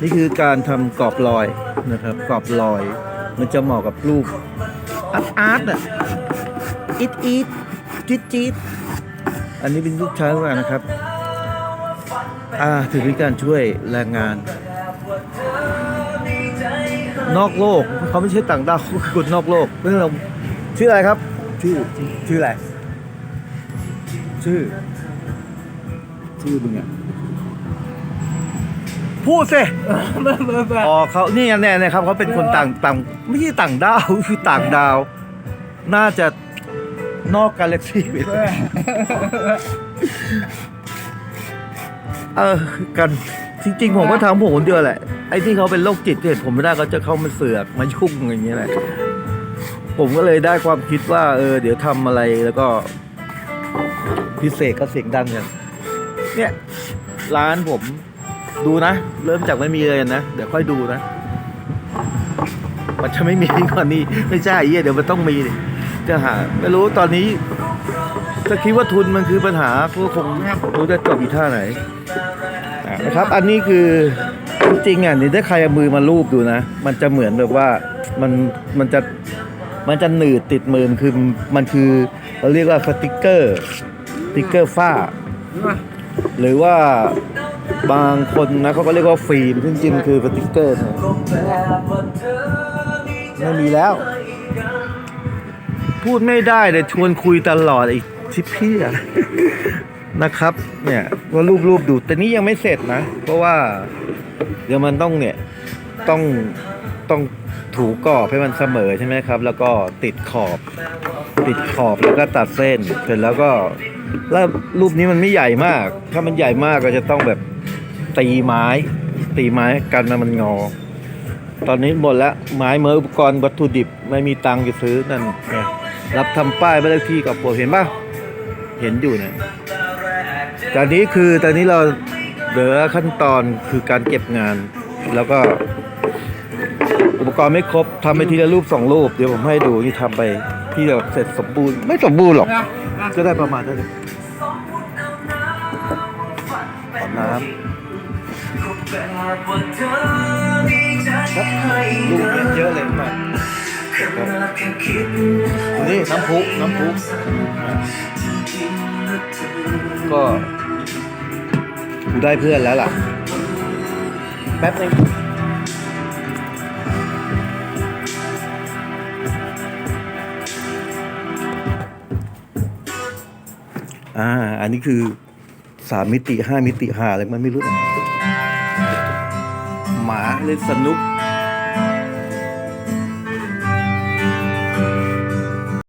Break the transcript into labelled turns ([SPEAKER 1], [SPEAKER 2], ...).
[SPEAKER 1] นี่คือการทำกรอบลอยนะครับ กรอบลอย มันจะเหมาะกับรูปอาร์ตอาร์ตอะอิดอิดจิดจิดอันนี้เป็นรูปช้างว่านะครับ อ่าถือเป็นการช่วยแรงงาน นอกโลกเขาไม่ใช่ต่างดาวเขาคือคนนอกโลกเรื่องเราชื่ออะไรครับ ชื่อชื่ออะไรชื่อ ชื่อมึงอะ พูดสิอ๋อเขานี่ไงเนี่ยเนี่ยครับเขาเป็นคนต่างต่างไม่ใช่ต่างดาวคือต่างดาว น่าจะนอกกาแล็กซี่ไปเลยเออกันจริงๆ ผมก็ทำผมคนเดียวแหละ ไอ้ที่เขาเป็นโรคจิตที่เห็นผมไม่ได้เขาจะเข้ามาเสือกมายุ่งอย่างเงี้ยแหละ ผมก็เลยได้ความคิดว่า เออ เดี๋ยวทำอะไรแล้วก็ พิเศษก็เสียงดังกันเนี่ย ร้านผม ดูนะ เริ่มจากไม่มีเลยนะ เดี๋ยวค่อยดูนะ มันจะไม่มีก่อนนี้ไม่ใช่ไอ้เหี้ยเดี๋ยวมันต้องมีจะหาไม่รู้ตอนนี้ถ้าคิดว่าทุนมันคือปัญหาก็คงรู้จะจบอีท่าไหนนะครับ อันนี้คือจริงอะนี่ถ้าใครเอามือมาลูบดูนะ มันจะเหมือนแบบว่ามันมันจะมันจะหนืดติดมือมันคือมันคือเราเรียกว่าสติกเกอร์สติกเกอร์ฝ้า หรือว่าบางคนนะเขาก็เรียกว่าฟิล์มซึ่งจริงๆคือสติกเกอร์นะไม่มีแล้ว พูดไม่ได้เลยชวนคุยตลอดไอ้ทิพพี่นะครับ เนี่ยว่ารูปรูปดู แต่นี้ยังไม่เสร็จนะ เพราะว่า เดี๋ยวมันต้องเนี่ยต้องต้องถูกรอบให้มันเสมอใช่ไหมครับ แล้วก็ติดขอบ ติดขอบแล้วก็ตัดเส้น เสร็จแล้วก็ แล้วรูปนี้มันไม่ใหญ่มาก ถ้ามันใหญ่มากก็จะต้องแบบตีไม้ ตีไม้กันมันมันงอ ตอนนี้หมดแล้วไม้เมื่ออุปกรณ์วัตถุดิบไม่มีตังค์จะซื้อนั่นไงรับทำป้ายไม่ได้ที่กับผมเห็นป่ะเห็นอยู่เนี่ยตอนนี้คือตอนนี้เราเหลือขั้นตอนคือการเก็บงาน แล้วก็อุปกรณ์ไม่ครบทำไปทีละรูปสองรูป เดี๋ยวผมให้ดูที่ทำไปที่เราเสร็จสมบูรณ์ ไม่สมบูรณ์หรอก ก็ได้ประมาณนั้น น้ำลูกเยอะเลยมานี่น้ำพุน้ำพุก็กูได้เพื่อนแล้วล่ะ แป๊บนึงอ่า อันนี้คือ สามมิติห้ามิติหาอะไรมันไม่รู้หมาเล่นสนุก